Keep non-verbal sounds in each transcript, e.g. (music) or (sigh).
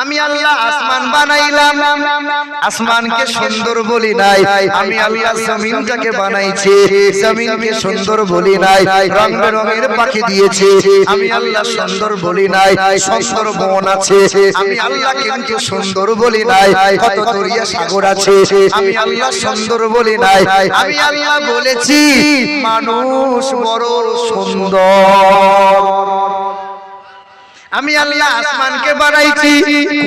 আমি আল্লাহ আসমান বানাইলাম। আসমানকে সুন্দর বলি নাই। আমি আল্লাহ জমিনটাকে বানাইছি। জমিনকে সুন্দর বলি নাই। রং বেরঙের পাখি দিয়েছি। আমি আল্লাহ সুন্দর বলি নাই। সুন্দর বন আছে। আমি আল্লাহ কিন্তু সুন্দর বলি নাই। কত দরিয়া সাগর আছে। আমি আল্লাহ সুন্দর বলি নাই। আমি আল্লাহ বলেছি মানুষ বড় সুন্দর। আমি আল্লাহ আসমানকে বানাইছি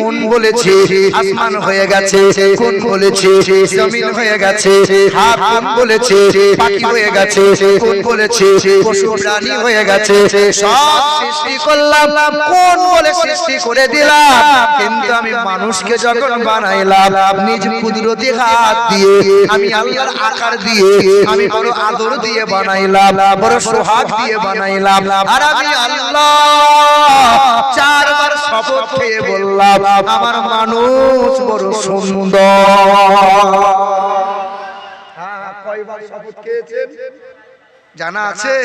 কোন বলেছে? আসমান হয়ে গেছে। কোন বলেছে? জমিন হয়ে গেছে। হাত কোন বলেছে। পাখি হয়ে গেছে। কোন বলেছে? পশু প্রাণী হয়ে গেছে। সব সৃষ্টি করলাম। কোন বলে সৃষ্টি করে দিলাম? কিন্তু আমি মানুষকে যখন বানাইলাম নিজ কুদরতি হাত দিয়ে আমি আল্লাহর আকার দিয়ে আমি বড় আদর দিয়ে বানাইলাম বড় সোহাগ দিয়ে বানাইলাম। আর আমি আল্লাহ চারবার শপথ খেয়ে বললাম আমার মানুষ বড় সুন্দর। হ্যাঁ, কয়বার শপথ খেয়েছেন? জানা আছে?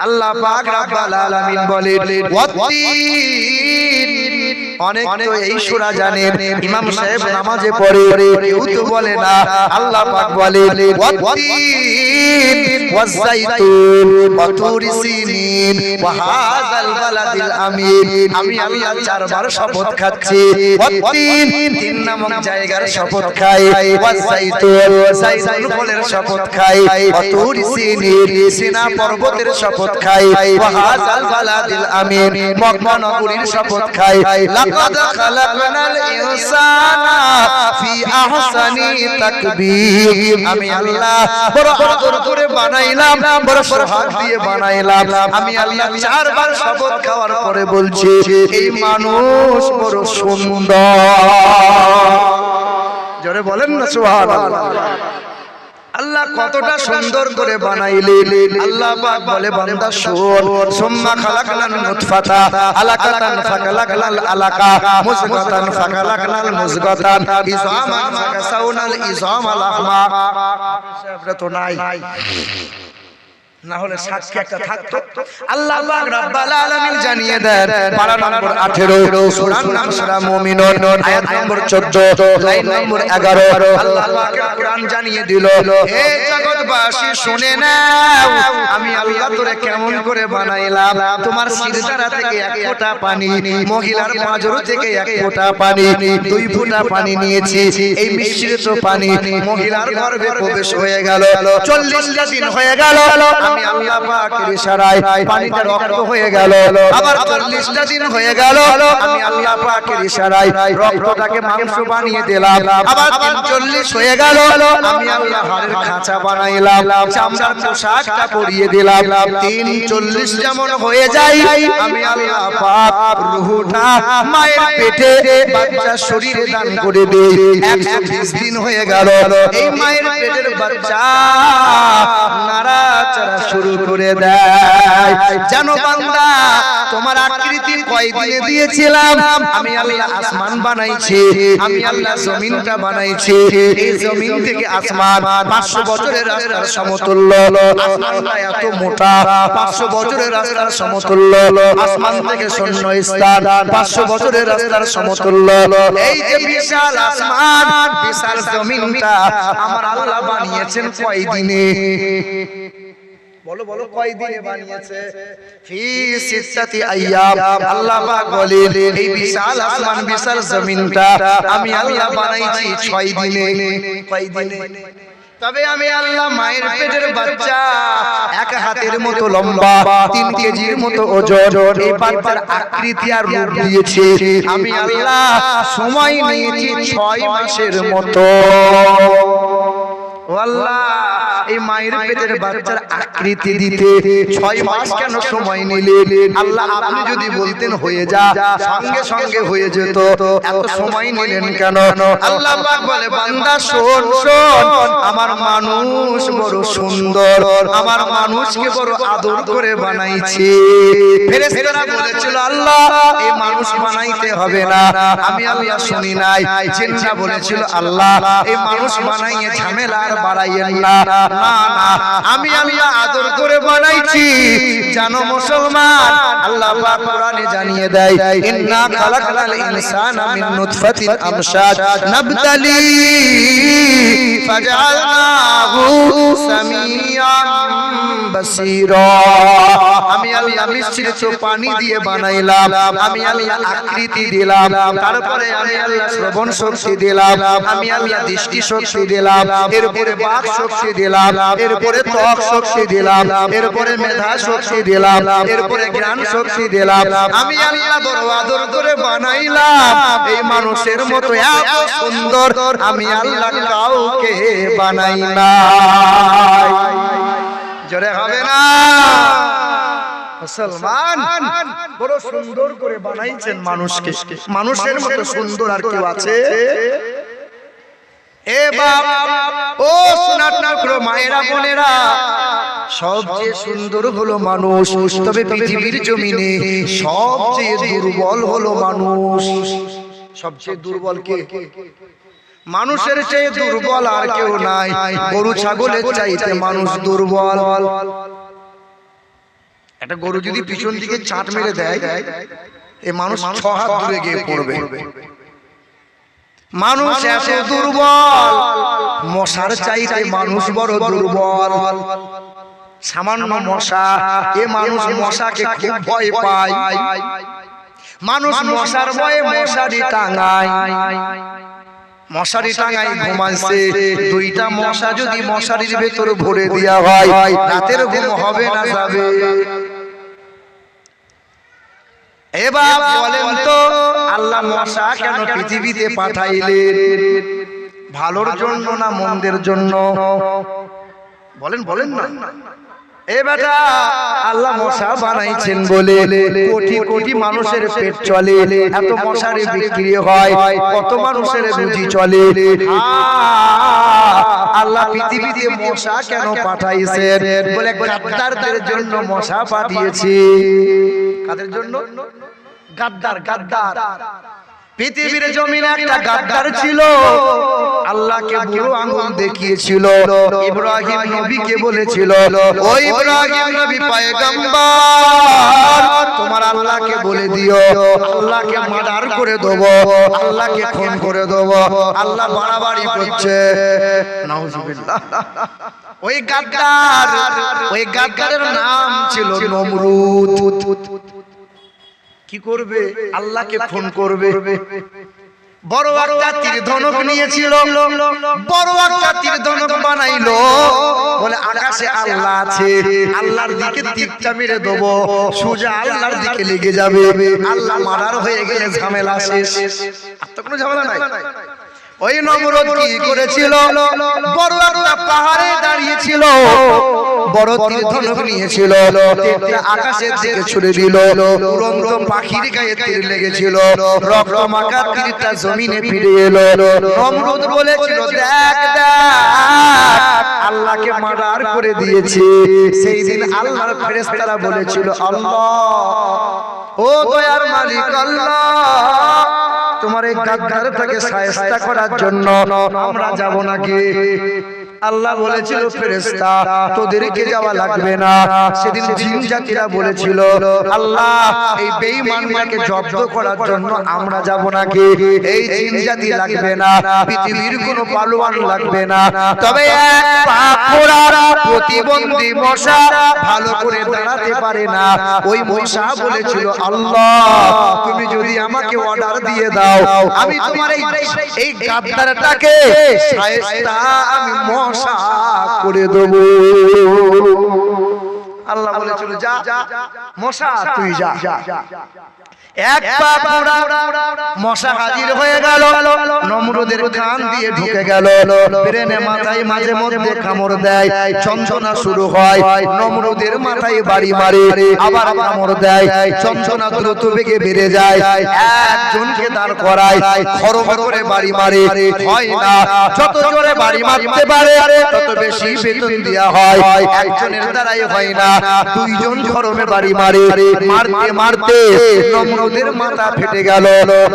আল্লাহ পাক রাব্বাল আলামিন বলেন ওয়াত্তিন অনেক তো এই সূরা জানেন। ইমাম সাহেব নামাজে পড়ে কেউ তো বলে না আল্লাহ পাক বলে ওয়াত্তিন ওয়াজাইতুন ওয়া তুরি সিনিন ওয়া হাযাল বালাদিল আমিন। আমি আল্লাহ চারবার শপথ খাচ্ছি ওয়াত্তিন তিন নামক জায়গার শপথ খাই ওয়াজাইতুন জাইতুন ফলের শপথ খাই ওয়া সিনিন সিনা পর্বতের শপথ খাই ওয়াহাজাল বালাদিল আমিন মক্কা নগরীর শপথ খাই লাকাদ খালাকনাল ইনসানা ফি আহসানি তাকবীর আমি আল্লাহ বড় আদর করে বানাইলাম বড় সোহাগ দিয়ে বানাইলাম। আমি আল্লাহ চারবার শপথ খাওয়ার পরে বলছি এই মানুষ বড় সুন্দর। জোরে বলেন না সুবহানাল্লাহ। আল্লাহ কতটা সুন্দর করে বানাইলে আল্লাহ পাক বলে বান্দা শোন সুম্মা খালাকনাল নুতফাতা আলাকাতান ফাকালাকনাল আলাকা মুজগাতান ফাকালাকনাল মুজগাতান ইজামান ফাকাসাউনাল ইজামা লাহমা তো নাই। না হলে সাক্ষী একটা থাকতো। আল্লাহ পাক রব্বাল আলামিন জানিয়ে দেন। পারা নম্বর 18 সূরা নাম সূরা মুমিনুন আয়াত নম্বর 14 লাইন নম্বর 11 আল্লাহ পাকের কোরআন জানিয়ে দিল হে জগৎবাসী শুনে নাও আমি আল্লাহ তোরে কেমন করে বানাইলাম। তোমার সিরদারা থেকে এক ফোঁটা পানি মহিলার পাঁজর থেকে এক ফোঁটা পানি দুই ফোঁটা পানি নিয়েছি। এই মিশ্রিত পানি মহিলার গর্ভে প্রবেশ হয়ে গেল। 40টা দিন হয়ে গেল। আমি আল্লাহ পাকের ইশারায় পানিটা রক্ত হয়ে গেল। আবার 40টা দিন হয়ে গেল। আমি আল্লাহ পাকের ইশারায় রক্তটাকে মাংস বানিয়ে দিলাম। আবার 40 হয়ে গেল। আমি আল্লাহ হাড়ের খাঁচা বানাইলাম। চামড়ার পোশাকটা পরিয়ে দিলাম। 340 যেমন হয়ে যায় আমি আল্লাহ পাক রূহটা মায়ের পেটে বাচ্চা শরীরে দান করে দেই। 120 দিন হয়ে গেল। এই মায়ের পেটের বাচ্চা নাড়াচাড়া শুরু করে দেয়। যেন বান্দা, তোমার আকৃতি কয়দিনে দিয়েছিলাম? আমি আল্লাহ আসমান বানাইছি, আমি আল্লাহ জমিনটা বানাইছি। এই জমিন থেকে আসমান 500 বছরের রাস্তার সমতুল্য। আসমানটা এত মোটা 500 বছরের রাস্তার সমতুল্য। আসমান থেকে শূন্য স্থান 500 বছরের রাস্তার সমতুল্য। এই যে বিশাল আসমান, বিশাল জমিনটা আমার আল্লাহ বানিয়েছেন কয়দিনে? বলো বলো কয় দিনে বানিয়েছে? ফি সিত্তাতি আইয়াম। আল্লাহ পাক বলেন এই বিশাল আসমান বিশাল জমিনটা আমি আল্লাহ বানাইছি 6 দিনে। কয় দিনে। তবে আমি আল্লাহ মায়ের পেটের বাচ্চা। এক হাতের মতো লম্বা তিন কেজির মতো ওজন। এই বাচ্চার আকৃতি আর রূপ দিয়েছে। আমি আল্লাহ সময় নিয়েছি ছয় মাসের মতো। আল্লাহ। এই মায়ের পেটের বাচ্চার আকৃতি দিতে ছয় মাস কেন সময় নিলেন আল্লাহ আপনি যদি বলতেন হয়ে যা সঙ্গে সঙ্গে হয়ে যেত। এত সময় নিলেন কেন? আল্লাহ বলে বান্দা শোন শোন আমার মানুষ বড় সুন্দর আমার মানুষকে বড় আদর করে বানাইছে। ফেরেশতারা বলেছিল আল্লাহ এই মানুষ বানাইতে হবে না। আমি আল্লাহ শুনি নাই জিন্না বলেছিল আল্লাহ এই মানুষ বানাইয়ে ঝামেলা আর বাড়াইয়েন না না না আমি আল্লাহ আদর করে বানাইছি। জানো মুসলমান আল্লাহ পাক কোরআনে জানিয়ে দেয় ইন্না খালাকনাল ইনসানা মিন নুতফাতিন আমশাজ নাবতালি ফাজআলনাহু সামিয়ান বাসীরা। আমি আল্লাহ মিশ্রিত পানি দিয়ে বানাইলাম। আমি আল্লাহ আকৃতি দিলাম। তারপরে আমি আল্লাহ শ্রবণ শক্তি দিলাম। আমি আল্লাহ দৃষ্টি শক্তি দিলাম। এরপরে বাক শক্তি দিলাম। এরপরে ত্বক শক্তি দিলাম এরপরে মেধা শক্তি দিলাম এরপরে জ্ঞান শক্তি দিলাম। আমি আল্লাহ দরওয়াদর করে বানাইলাম। এই মানুষের মতো এত সুন্দর আমি আল্লাহ কাউকে বানাই না জোরে হবে না। মুসলমান বড় সুন্দর করে বানাইছেন মানুষকে। মানুষের মতো সুন্দর আর কেউ আছে? এ বাপ, ও সোনার নাকড়ো মায়েরা, বোনেরা সবচেয়ে সুন্দর হলো মানুষ, তবে পৃথিবীর জমিনে সবচেয়ে দুর্বল হলো মানুষ। সবচেয়ে দুর্বল কে? মানুষের চেয়ে দুর্বল আর কেউ নাই। গরু, ছাগলের চাইতে মানুষ দুর্বল। একটা গরু যদি পিছন দিকে চাট মেরে দেয়, এ মানুষ ছ হাত দূরে গিয়ে পড়বে। মানুষ এত দুর্বল। মশার চাইতে মানুষ বড় দুর্বল। সামান্য মশা এ মানুষ মশাকে খুব ভয় পায়। মানুষ মশার ভয়ে মশারি টাঙায়। মশারি টাঙাই ঘুমাইছে। দুইটা মশা যদি মশারির ভেতর ভরে দেওয়া হয় রাতের ঘুম হবে না যাবে। এবার বলেন তো আল্লাহ মশা কেন পৃথিবীতে পাঠাইলেন? ভালোর জন্য না মন্দের জন্য? বলেন বলেন না। এ বেটা আল্লাহ মশা বানাইছেন বলে কোটি কোটি মানুষের পেট চলে এত মশারে বিক্রি হয় কত মানুষের রুজি চলে। আল্লাহ পৃথিবীতে মশা কেন পাঠাইছেন? বলে গাদ্দারদের জন্য মশা পাঠিয়েছি। কাদের জন্য? গাদ্দার গাদ্দার। পৃথিবীর জমিনে একটা গাদ্দার ছিল। আল্লাহকে বুড়ো আঙ্গুল দেখিয়েছিল। ইব্রাহিম নবীকে বলেছিল ও ইব্রাহিম নবী পয়গম্বর তোমার আল্লাহকে বলে দিও আল্লাহকে মার্ডার করে দেব আল্লাহকে খুন করে দেব আল্লাহ বাড়াবাড়ি করছে। নাউজুবিল্লাহ। (laughs) ওই গাদ্দার ওই গাদ্দারের নাম ছিল নমরুদ। কি করবে? আল্লাহকে ফোন করবে। বড় একটা তীর ধনুক নিয়েছিল। বড় একটা তীর ধনুক বানাইলো। বলে আকাশে আল্লাহ আছে। আল্লাহর দিকে তীরটা মেরে দেবো। সোজা আল্লাহর দিকে লেগে যাবে। আল্লাহ মারার হয়ে গেলে ঝামেলা শেষ। আর তো কোনো ঝামেলা নাই। ওই নমরদ কি করেছিল? বড় একটা পাহাড়ে দাঁড়িয়েছিল। বড় তীর নিয়েছিল। তীরটা আকাশের দিকে ছুড়ে দিল। উড়ন্ত পাখির গায়ে তীর লেগেছিল। রক্ত মাখা তীরটা জমিনে ফিরে এলো। নমরুদ বলেছিল দেখ দেখ আল্লাহকে মার্ডার করে দিয়েছে। সেই দিন আল্লাহর ফেরেশতারা বলেছিল আল্লাহ ও দয়ার মালিক আল্লাহ তোমার এই গাদ্দারটাকে সায়স্তা করার জন্য আমরা যাব নাকি? আল্লাহ বলেছিল ফেরেশতা তোদেরকে যাওয়া লাগবে না। সেদিন জিন জাতিরা বলেছিল আল্লাহ এই বেঈমানটাকে জব্দ করার জন্য আমরা যাব নাকি? এই জিন জাতি লাগবে না পৃথিবীর কোনো পালোয়ান লাগবে না। তবে প্রতিবন্ধী মশা ভালো করে দাঁড়াতে পারে না। ওই মশা বলেছিল আল্লাহ তুমি যদি আমাকে অর্ডার দিয়ে দাও আমি তোমার এই এই গাদ্দারটাকে আমি মশা করে দেব। আল্লাহ বলেছিল যা মশা তুই যা। এক পা মশা হাজির হয়ে গেল। নমরুদের কান দিয়ে ঢুকে গেল। ব্রেনে মাথায় মাঝে মধ্যে কামড় দেয়। চঞ্চনা শুরু হয়। নমরুদের মাথায় বাড়ি মারে। আবার কামড় দেয়। চঞ্চনা দ্রুত বেগে বেড়ে যায়। একজনকে দাঁড় করায়। খরম করে বাড়ি মারে। হয় না। যত জোরে বাড়ি মারতে পারে তত বেশি বেতন দেওয়া হয়। একজনের দ্বারাই হয় না। দুইজন খরমে বাড়ি মারে। মারতে মারতে নমরুদের মাথা ফেটে গেল।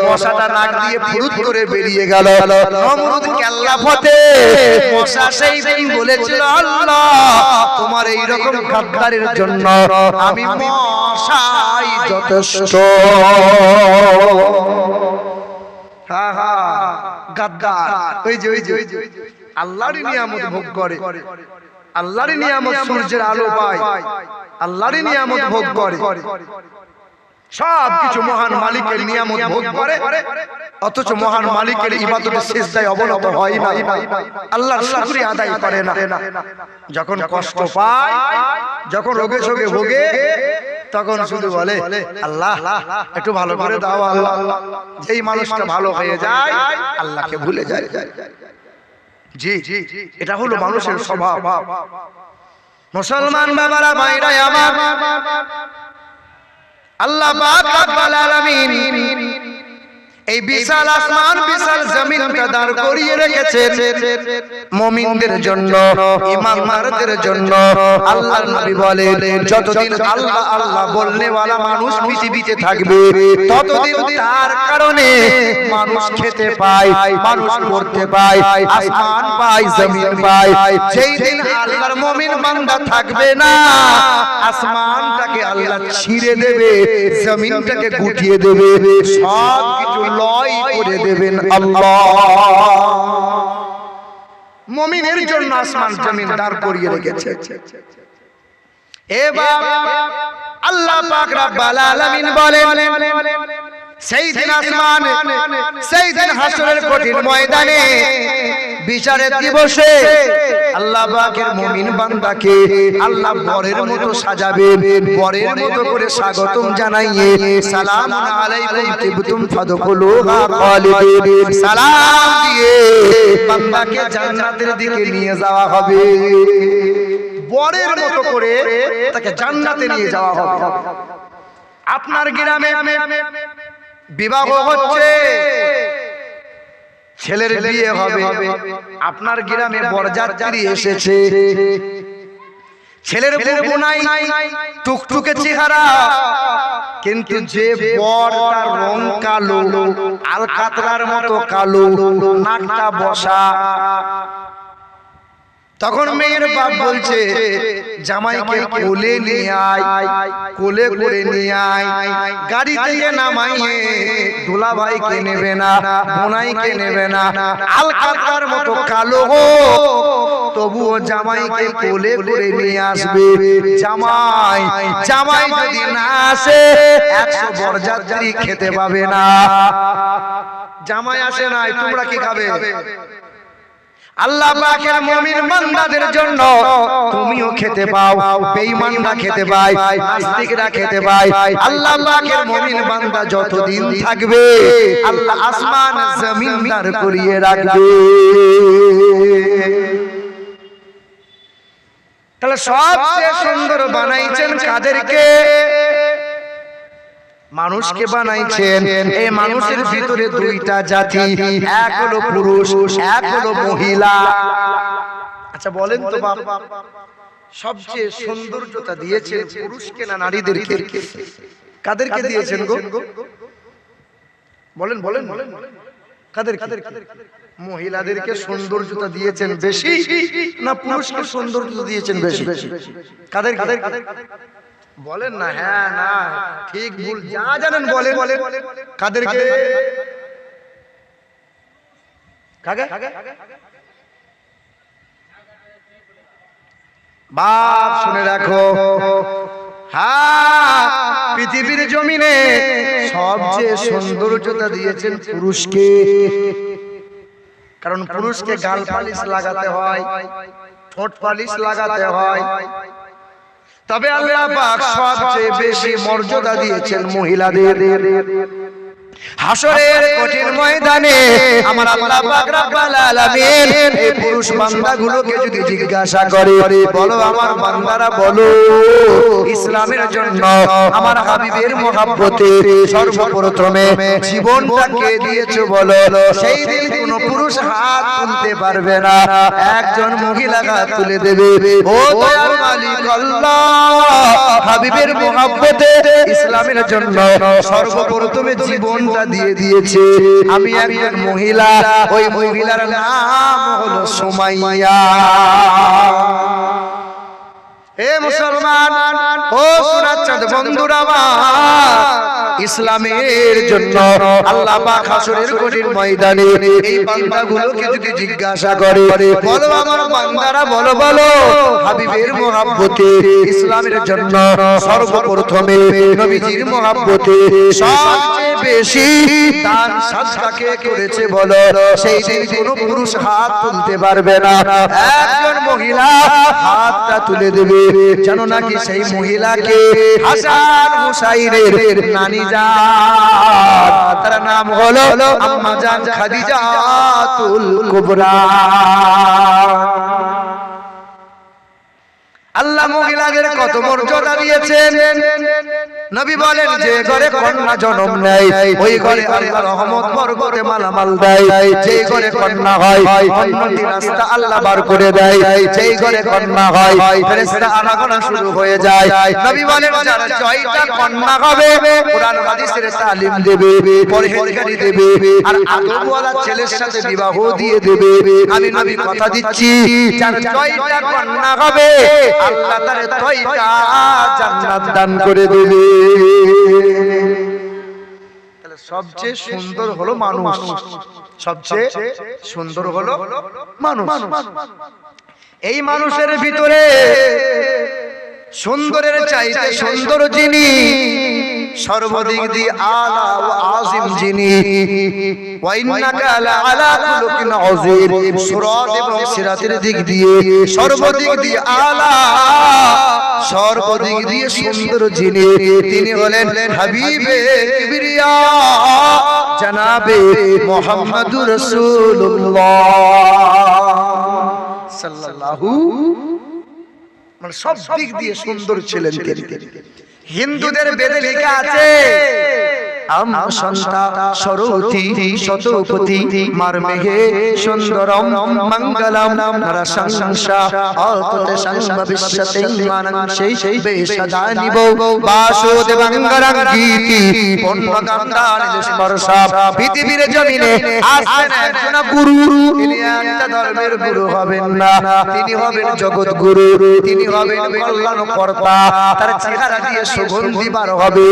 মশাটা নাক দিয়ে ফুরুত করে বেরিয়ে গেল। নমরুদ কেল্লা পথে মশা সেই দিন বলেছিল আল্লাহ তোমার এই রকম গাদ্দারের জন্য আমি মশাই যথেষ্ট। গাদ্দার। ওই যে ওই যে ওই যে। আল্লাহরই নিয়ামত ভোগ করে। আল্লাহরই নিয়ামত সূর্যের আলো পায়। আল্লাহরই নিয়ামত ভোগ করে। সব কিছু মহান মালিকের নিয়ামত ভোগ করে। অথচ মহান মালিকের ইবাদতের শেষ দায় অবনত হয় না। আল্লাহর শুকরিয়া আদায় করে না। যখন কষ্ট পায় যখন রোগে শোগে ভোগে তখন শুধু বলে আল্লাহ একটু ভালো করে দাও আল্লাহ। যেই মানুষটা ভালো হয়ে যায় আল্লাহকে ভুলে যায়। জি এটা হলো মানুষের স্বভাব। মুসলমান বাবারা ভাইরা আমার। আল্লাহ এই বিশাল আসমান বিশাল জমিনটা দাঁড় করিয়ে রেখেছেন। মুমিনদের জন্য ইমানদারদের জন্য আল্লাহর নবী বলে যতদিন আল্লাহ আল্লাহ বলনে ওয়ালা মানুষ পৃথিবীতে থাকবে ততদিন তার কারণে মানুষ খেতে পায় মানুষ পড়তে পায় আসমান পায় জমিন পায় যেই দিন আল্লাহর মুমিন বান্দা থাকবে না আসমানটাকে আল্লাহ ছিঁড়ে দেবে জমিনটাকে গুটিয়ে দেবে সব কিছু লয় করে দেবেন আল্লাহ। মমিনের জন্য আসমান জমিন দাঁড় করিয়ে রেখেছে। এবার আল্লাহ পাক রব্বুল আলামিন বলেন। সেই দিন আসমান সেই দিন হাসরের কঠিন ময়দানে বিচারের দিবসে আল্লাহ পাকের মুমিন বান্দাকে আল্লাহ বরের মতো সাজাবেন বরের মতো করে স্বাগতম জানাইয়ে সালাম আলাইকুম তিবতুম ফাদখুলুহা খালিদিন। সালাম দিয়ে বান্দাকে জান্নাতের দিকে নিয়ে যাওয়া হবে। বরের মতো করে তাকে জান্নাতে নিয়ে যাওয়া হবে। আপনার গ্রামে বিবাহ হচ্ছে। ছেলের বিয়ে হবে। আপনার গ্রামে বরযাত্রী এসেছে। ছেলের বউ নাই। টুকটুকে চেহারা। কিন্তু যে বর তার রং কালো আল কাতরার মতো কালো নাকটা বসা। তখন মেয়ের বাপ বলছে জামাইকে কোলে নিয়ে আয় কোলে করে নিয়ে আয়। গাড়ি থেকে নামাইয়ে দোলা ভাইকে নেবে না বোনাইকে নেবে না। আলকাতার মতো কালো গো তবুও জামাইকে কোলে করে নিয়ে আসবে। জামাই জামাই যদি না আসে একশো বরযাত্রী খেতে পাবে না। জামাই আসে নাই তোমরা কি খাবে? আল্লাহ পাকের মুমিন বান্দাদের জন্য তুমিও খেতে পাও, বেঈমানরা খেতে পায়, নাস্তিকরা খেতে পায়। আল্লাহ পাকের মুমিন বান্দা যতদিন থাকবে, আল্লাহ আসমান জমিন দাঁড় করিয়ে রাখবে। তাহলে সবচেয়ে সুন্দর বানাইছেন কাদেরকে মানুষকে বানাইছেন। এই মানুষের ভিতরে দুইটা জাতি। এক হলো পুরুষ এক হলো মহিলা। আচ্ছা বলেন তো বাপ। সবচেয়ে সৌন্দর্যতা দিয়েছেন পুরুষকে না নারীদেরকে? কাদেরকে দিয়েছেন গো? বলেন বলেন বলেন। কাদের কাদের মহিলাদেরকে সৌন্দর্যতা দিয়েছেন বেশি না পুরুষকে সৌন্দর্যতা দিয়েছেন বেশি? কাদের কাদের বলেন না হ্যাঁ না ঠিক ভুল যা জানেন বলেন। বলেন। কাদেরকে? কাকে? বাপ শুনে রাখো। হ্যাঁ পৃথিবীর জমিনে সবচেয়ে সৌন্দর্যতা দিয়েছেন পুরুষকে। কারণ পুরুষকে গাল পালিশ লাগাতে হয় ঠোঁট পালিশ লাগাতে হয়। তবে আল্লাহ পাক সবচেয়ে বেশি মর্যাদা দিয়েছেন মহিলাদের। হাসরের কঠিন ময়দানে আমার আল্লাহ পাক রব্বুল আলামিন এই পুরুষ বান্দাগুলোকে যদি জিজ্ঞাসা করে বলো আমার বান্দারা বলো। ইসলামের জন্য আমার হাবিবের মহব্বতে সর্বপ্রথমে জীবনটাকে দিয়েছ বলো। সেই দিন কোন পুরুষ হাত তুলতে পারবে না। একজন মহিলা হাত তুলে দেবে। ও দয়ার মালিক আল্লাহ। হাবিবের মহব্বতে ইসলামের জন্য সর্বপ্রথমে জীবন জীবনটা দিয়ে দিয়েছে। আমি একজন মহিলা। ওই মহিলার নাম হলো সুমাইয়া। হে মুসলমান ও বন্ধুরা ইসলামের জন্য আল্লাহ পাক হাসরের কঠিন ময়দানে এই বান্দাগুলোকে যদি জিজ্ঞাসা করে বলো আমার বান্দারা বলো বলো হাবিবের মহাব্বতে ইসলামের জন্য সর্বপ্রথমে নবীজির মহাব্বতে সবচেয়ে বেশি দান সাজকাকে করেছে বলো সেই দিন কোনো পুরুষ হাত তুলতে পারবে না। একজন মহিলা হাতটা তুলে দেবে। জানো নাকি সেই মহিলাকে হাসান হুসাইনের নানি জান তার নাম হলো আম্মা জান খাদিজাতুল কুবরা। আল্লাহ মহিলাদের কত মর্যাদা দিয়েছেন? নবী বলেন যে ঘরে কন্যা জন্ম নেয় ওই ঘরে আল্লাহ রহমত বরকতে মালামাল দেয় যে ঘরে কন্যা হয় অন্যটি রাস্তা আল্লাহ বার করে দেয় যেই ঘরে কন্যা হয় ফেরেশতা আনাগোনা শুরু হয়ে যায়। নবী বলেন যারা জয়টা কন্যা হবে কোরআন হাদিসের তালিম দেবে পরহেজগারি দেবে আর আদবওয়ালা ছেলের সাথে বিবাহ দিয়ে দেবে। আমি নবী কথা দিচ্ছি যার জয়টা কন্যা হবে আল্লাহ তার জান্নাত দান করে দেবে। সবচেয়ে সুন্দর হলো মানুষ। সবচেয়ে সুন্দর হলো মানুষ। এই মানুষের ভিতরে সুন্দরের চাইতে সুন্দর যিনি সর্বদিক দিয়ে আলা ও আজিম যিনি ওয়াইন্নাকা আলা আলা খুলুকিন আযীম। সুরাত এবং সিরাতের দিক দিয়ে সর্বদিক দিয়ে আলা, সর্বদিক দিয়ে সুন্দর যিনি, তিনি হলেন হাবিবে কিবরিয়া, জনাবে মুহাম্মদুর রাসূলুল্লাহ। সাল্লাল্লাহু মানে সব দিক দিয়ে সুন্দর ছিলেন তিনি। হিন্দুদের বেদে লেখা আছে। আম সন্তা সরোতি শতপতি মারমেঘে সুন্দরম মঙ্গলম নরসংসা অততে সংস বিশ্বতে মানং সেই সেই বেশদানিব বাসুদেবঙ্গরং গীতি পূর্ণকান্দান স্পর্শা পৃথিবীর জমিনে আসেন একজন গুরু। তিনি একটা ধর্মের গুরু হবেন না। তিনি হবেন জগৎ গুরু তিনি হবেন কল্যাণ কর্তা তার চেহারা দিয়ে সুগন্ধি বার হবে।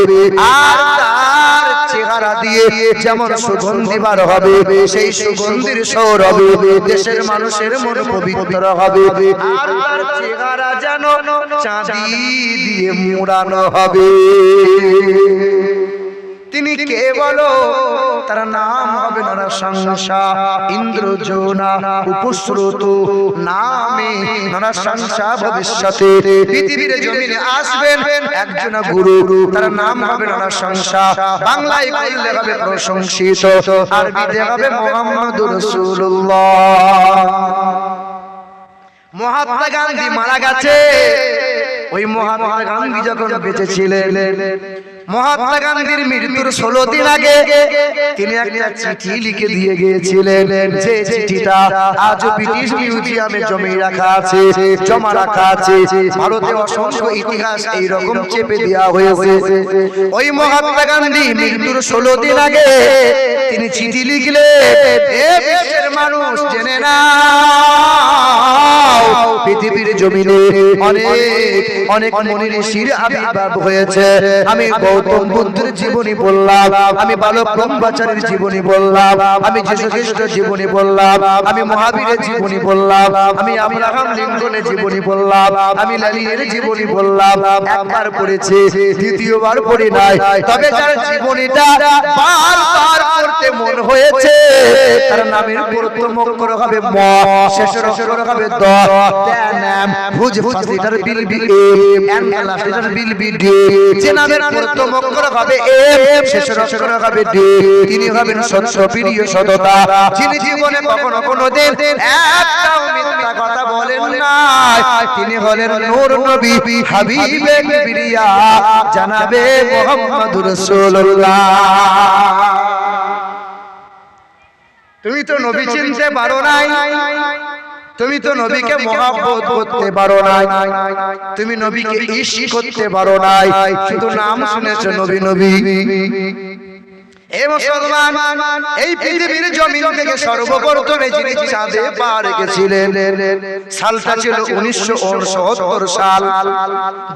আর তার চেহারা দিয়ে যেমন সুগন্ধি বার হবে সেই সুগন্ধির সৌরভে দেশের মানুষের মন পবিত্র হবে। আর তার চেহারা যেন চাঁদি দিয়ে মুড়ানো হবে। তিনি কে বলো? তার নাম হবে নরসংসা ইন্দ্রজোনা উপস্রুত নামে নরসংসা ভবিষ্যতে। পৃথিবীর জমিনে আসবেন একজন গুরু তার নাম হবে নরসংসা বাংলায় করলে হবে প্রশংসিত আরবিতে হবে মোহাম্মদুর রাসূলুল্লাহ। মহাত্মা গান্ধী মারা গেছে। ওই মহাত্মা গান্ধী যখন বেঁচে ছিলেন মহাত্মা গান্ধীর মৃত্যুর ষোলো দিন আগে তিনি একটা চিঠি লিখে দিয়ে গিয়েছিলেন যে চিঠিটা আজ ব্রিটিশ মিউজিয়ামে জমে রাখা আছে জমা রাখা আছে। ভারতে অসংখ্য ইতিহাস এই রকম চেপে দেওয়া হয়েছে। ওই মহাত্মা গান্ধী মৃত্যুর ষোলো দিন আগে তিনি চিঠি লিখলে এ বিশ্বের মানুষ জেনে না পৃথিবীর জমিনে অনেক অনেক মনির শির আবির্ভাব হয়েছে। আমি গৌতম বুদ্ধের জীবনী বললাম। আমি বালক ব্রহ্মচারীর জীবনী বললাম। আমি যীশু খ্রিস্টের জীবনী বললাম। আমি মহাবীরের জীবনী বললাম। আমি আব্রাহাম লিঙ্কনের জীবনী বললাম। আমি লালিনের জীবনী বললাম। একবার পড়েছি দ্বিতীয়বার পড়ি নাই। তবে যার জীবনীটা বারবার পড়তে মন হয়েছে। তার নামের প্রথম অক্ষর হবে ম শেষের অক্ষর হবে দ। নাম ভুজ ফাসিটার বিল বি এম এন লাস্টের বিল বি ডি যে নামের প্রথম অক্ষর হবে এম শেষের অক্ষর হবে ডি তিনি হবেন সত্য প্রিয় সততা যিনি জীবনে কখনো কোনো দিন একটাও মিথ্যা কথা বলেন না তিনি হলেন নূর নবী হাবিবে কিবরিয়া জানাবে মুহাম্মদুর রাসূলুল্লাহ তুমি তো নবী চিনতে পারো নাই তুমি তো নবীকে মহাব্বত করতে পারো নাই। তুমি নবীকে ইশ করতে পারো নাই। শুধু নাম শুনেছো নবী। নবী।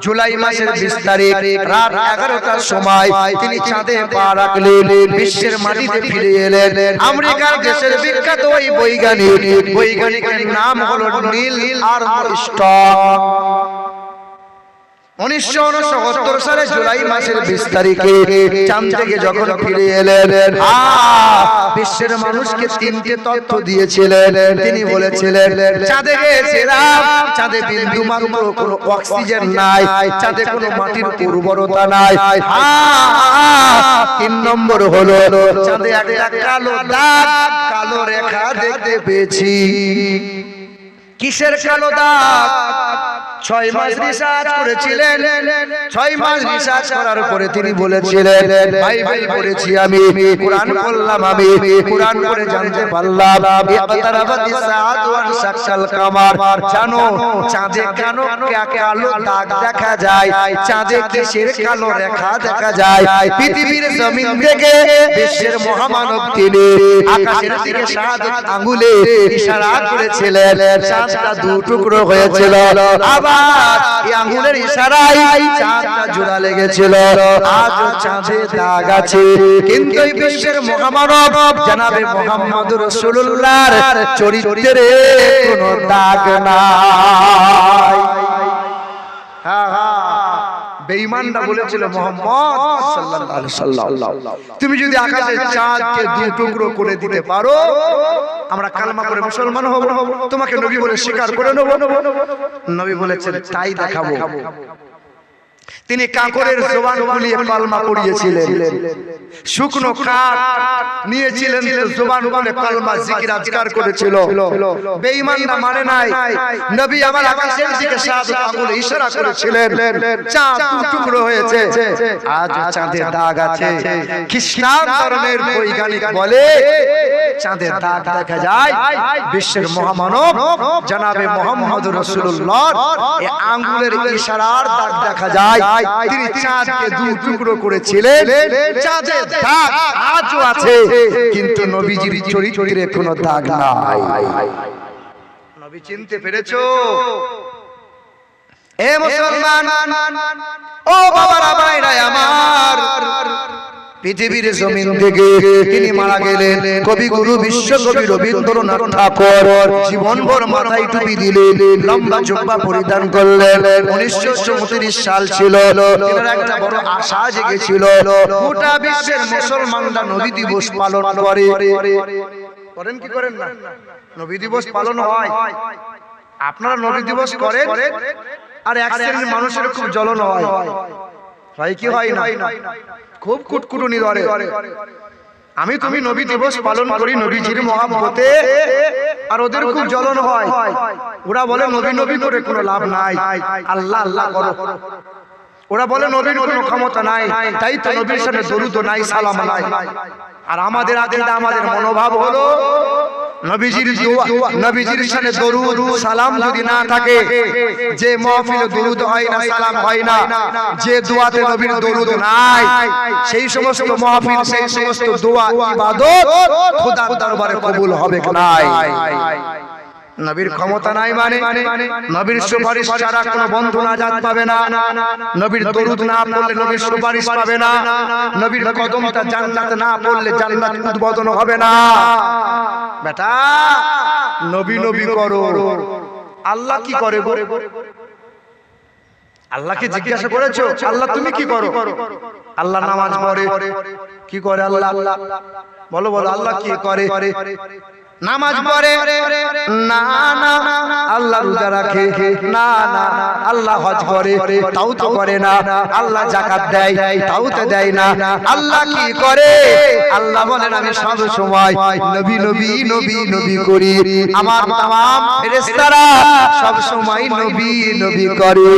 জুলাই মাসের বিশ তারিখ তিনি চাঁদে পা বিশ্বের মাটিতে ফিরে এলেন। আমেরিকার দেশের বিখ্যাত ওই বৈজ্ঞানিক, বৈজ্ঞানিকের নাম হলো নীল আর্মস্ট্রং। উনিশশো উনসত্তর সালে জুলাই মাসের বিশ তারিখে চাঁদ থেকে যখন ফিরে এলেন বিশ্বের মানুষকে তিনটে তথ্য দিয়েছিলেন তিনি বলেছিলেন চাঁদে গেছিলাম চাঁদে বিন্দু মাত্র কোনো অক্সিজেন নাই চাঁদে কোনো মাটির উর্বরতা নাই তিন নম্বর হলো চাঁদে একটা কালো দাগ কালো রেখা দেখতে পেয়েছি। কিসের কালো দাগ? ছয় মাস রিসার্চ করেছিলেন। ছয় মাস রিসার্চ করার পরে তিনি বলেছিলেন বাইবেল পড়েছি আমি কোরআন পড়লাম আমি কোরআন পড়ে জানতে পারলাম ইকতারাবাতি সাআত ওয়ান শাকসাল কামার জানো চাঁদে কেন কালো দাগ দেখা যায় চাঁদে কিসের কালো রেখা দেখা যায় পৃথিবীর জমিন থেকে বিশ্বের মহামানব তিনি আকাশের দিকে আঙ্গুলে ইশারা করেছিলেন চাঁদটা দু টুকরো হয়েছিল আবার এই আঙ্গুলের ইশারায় চাঁদটা জোড়া লেগেছিল। আজ চাঁদে দাগ আছে। কিন্তু এই বিশ্বের মহামানব জানাবে মোহাম্মদ রাসূলুল্লাহর চরিত্রে কোনো দাগ নাই। হ্যাঁ হ্যাঁ বেঈমানরা বলেছিল মোহাম্মদ সাল্লাল্লাহু আলাইহি তুমি যদি আকাশের চাঁদকে দু টুকরো করে দিতে পারো আমরা কালমা করে মুসলমান হব। তোমাকে নবী বলে স্বীকার করে নেব। নবী। বলেছেন তাই দেখাবো। তিনি কাকরের জবান খুলিয়ে কালমা পড়িয়েছিলেন। শুকনো কাঠ নিয়েছিলেন জবান খুলে কালমা জিকির আজকার করেছিল। বেঈমানরা মানে নাই। নবী আমার আকাশের দিকে সাত আঙ্গুল ইশারা করেছিলেন। চাঁদ টুকরো হয়েছে। আজ চাঁদের দাগ আছে। খ্রিস্টান ধর্মের বৈজ্ঞানিক বলে চাঁদের দাগ দেখা যায়। বিশ্বের মহামানব জানাবে মোহাম্মদ রসুল্লাহ এই আঙ্গুলের ইশারার দাগ দেখা যায়। তিনি চাঁদকে দু টুকরো করেছিলেন। চাঁদের দাগ আজও আছে। কিন্তু নবীজির চরিত্রে কোনো দাগ নাই। নবী চিনতে পেরেছ? এ মুসলমান ও বাবারা ভাইরা আমার। পৃথিবীর জমিন থেকে তিনি মারা গেলেন। কবি গুরু বিশ্বকবি রবীন্দ্রনাথ ঠাকুর জীবনভর মাথায় টুপি দিলেন। লম্বা জুব্বা পরিধান করলেন। উনিশশো চৌত্রিশ সাল ছিল। একটা বড় আশা জেগেছিল। গোটা বিশ্বের মুসলমানরা নবী দিবস পালন করে। করেন কি করেন না? নবী দিবস পালন হয়। আপনারা নবী দিবস করেন? আর এক শ্রেণির মানুষের খুব জ্বলন হয়। হয়। কি হয় না? খুব কুটকুটুনি ধরে। আমি তুমি নবী দিবস পালন করি নবীজির মহামহতে আর ওদের খুব জ্বলন হয়। ওরা বলে নবী নবী করে কোনো লাভ নাই। আল্লাহ আল্লাহ করো। ওরা বলে নবীর কোনো ক্ষমতা নাই। তাই তো নবীর সাথে দরুদ নাই সালাম নাই আর আমাদের আগে আমাদের মনোভাব হলো নবীজির দোয়া নবীজির দরুদ সালাম যদি না থাকে যে মাহফিলে দরুদ হয় না সালাম হয় না যে দোয়াতে নবীর দরুদ নাই সেই সমস্ত মাহফিল সেই সমস্ত দোয়া ইবাদত খোদার দরবারে কবুল হবে নাই? নবীর ক্ষমতা নাই মানে নবীর সুপারিশ ছাড়া কোনো বন্ধু নাজাত পাবে না। নবীর দরুদ না পড়লে নবীর সুপারিশ পাবে না। নবীর কদমটা জান্নাত না পড়লে জান্নাত উদ্বোধন হবে না। বেটা নবী নবী করো। আল্লাহ কি করে গো? আল্লাহকে জিজ্ঞাসা করেছ? আল্লাহ তুমি কি করো? আল্লাহ নামাজ পড়ে। কি করে আল্লাহ? বলো বলো আল্লাহ কি করে? নামাজ পড়ে, না না, আল্লাহ রোজা রাখে, না না, আল্লাহ হজ করে, তাও তো করে না, আল্লাহ জাকাত দেয়, তাও তো দেয় না, আল্লাহ কি করে? আল্লাহ বলেন, আমি সব সময় নবী নবী নবী নবী করি, আমার তাম ফেরেশতারা সব সময় নবী নবী করে।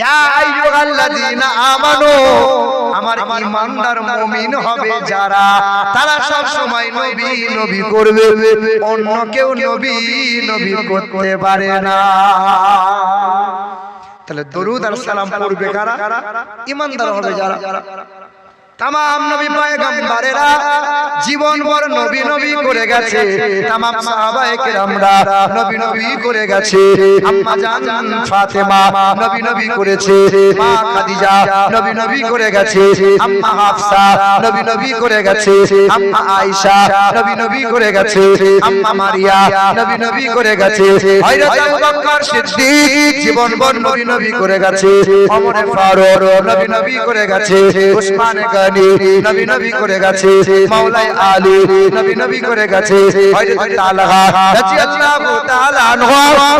ইয়া আইয়ুহাল্লাযীনা আমানু আমার ইমানদার মুমিন হবে যারা। তারা সব সময় নবী নবী করবে। অন্য কেউ নবী নবী করতে পারে না। তাহলে দরুদ আর সালাম পড়বে কারা? ইমানদার হবে যারা। তামাম নবী পয়গম্বরেরা জীবন ভর নবী নবী করে গেছে। গনি নবী নবী করে গেছে মাওলাই আলী নবী নবী করে গেছে হযরত তালহা রাদিয়াল্লাহু তাআলা আনহু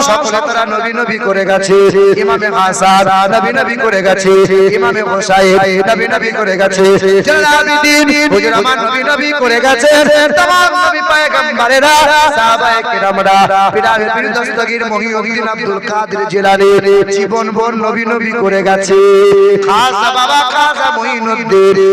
সকলে তারা নবী নবী করে গেছে ইমামে হাসান নবী নবী করে গেছে ইমামে হোসাইন নবী নবী করে গেছে জালালউদ্দিন হুজুর আমার নবী নবী করে গেছে तमाम নবী পয়গম্বরেরা সাহাবায়ে কেরামরা পিরামিড পীর দস্তগীর মহিউদ্দিন আব্দুল কাদের জিলানী জীবন ভর নবী নবী করে গেছে খাজা বাবা খাজা মঈনুদ্দিন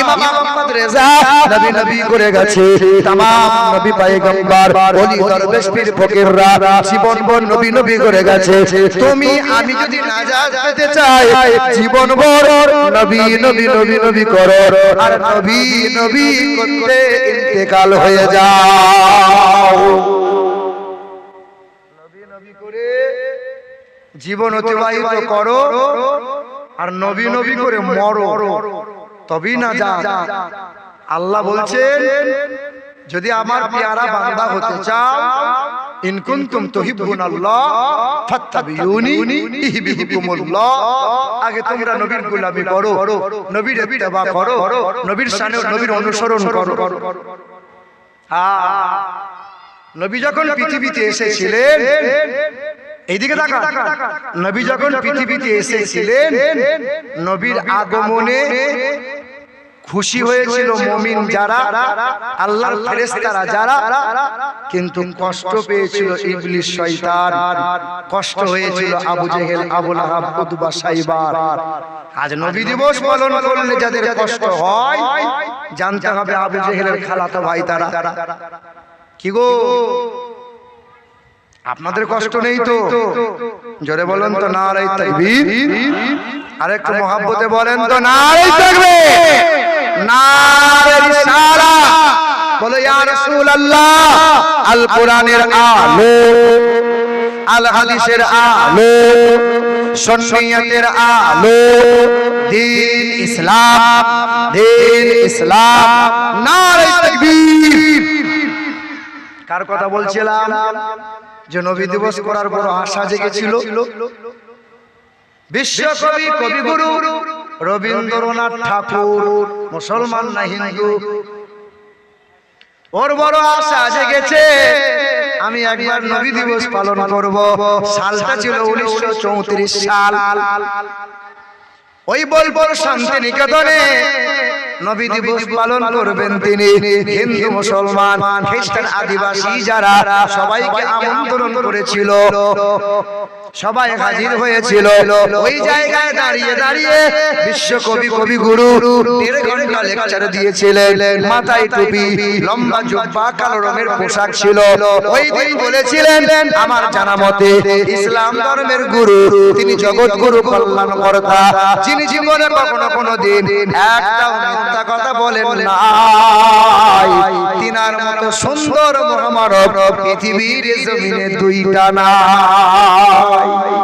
ইমাম আহমদ রেজা নবী নবী করে গেছে। তামাম নবী পয়গম্বর ওলি দরবেশ পীর ফকিররা জীবন ভর নবী নবী করে গেছে। তুমি আমি যদি নাজাত পেতে চাই জীবন ভর নবী নবী নবী নবী করো। আর নবী নবী করতে ইন্তেকাল হয়ে যাও। নবী নবী করে জীবন অতিবাহিত করো। আর নবী নবী করে মরো। তবেই না যা আল্লাহ বলছেন যদি আমার পেয়ারা বান্দা হতে চাও ফাত্তাবিউনি ইহবিবকুমুল্লাহ। আগে তোমরা নবীর গোলামি করো নবীর ইত্তেবা করো নবীর শানে নবীর অনুসরণ করো। হ্যাঁ নবী যখন পৃথিবীতে এসেছিলেন এইদিকে নবী যখন পৃথিবীতে এসেছিলেন নবীর আগমনে খুশি হয়েছিল মমিন যারা আল্লাহর ফেরেশতারা যারা কিন্তু কষ্ট পেয়েছিল ইবলিস শয়তান। কষ্ট হয়েছিল Abu Jahl Abu Lahab Utba Shaiba আজ নবী দিবস পালন করলে যাদের কষ্ট হয় জানতে হবে আবু জেহেলের খালাতো ভাই তারা। কি গো? আপনাদের কষ্ট নেই তো। জোরে বলেন তো না রে তাকবীর। আর একটু মহাব্বতে বলেন তো না রে তাকবীর। না রে রিসালা। বলো ইয়া রাসূলুল্লাহ। আল কোরআনের আলো। আল। হাদিসের আলো। সুন্নিয়তের আলো। দিন ইসলাম। দিন ইসলাম। নারে তাকবীর। কার কথা বলছিলাম? যে নবী দিবস করার বড় আশা জেগেছিল। বিশ্বকবি কবিগুরু রবীন্দ্রনাথ ঠাকুর মুসলমান না হিন্দু। ওর বড় আশা জেগেছে আমি একবার নবী দিবস পালন করব। সালটা ছিল উনিশশো চৌত্রিশ সাল। ওই বোলপুর শান্তি নিকেতনে নবী দিবস পালন করবেন তিনি হিন্দু মুসলমান খ্রিস্টান আদিবাসী যারা সবাইকে আমন্ত্রণ করেছিল। সবাই হাজির হয়েছিল। ওই জায়গায় দাঁড়িয়ে দাঁড়িয়ে বিশ্বকবি কবি গুরু দেড় ঘণ্টা লেকচার দিয়েছিলেন। মাথায় টুপি লম্বা জুব্বা কালো রঙের পোশাক ছিল। ওই দিন বলেছিলেন আমার জানা মতে ইসলাম ধর্মের গুরু। তিনি জগৎ গুরু কল্যাণ কর্তা। যিনি জীবনে কখনো কোনো দিন একটাও মিথ্যা কথা বলেন না তিনার মতো সুন্দর মহামানব পৃথিবীর জমিনে দুইটা না bye. bye.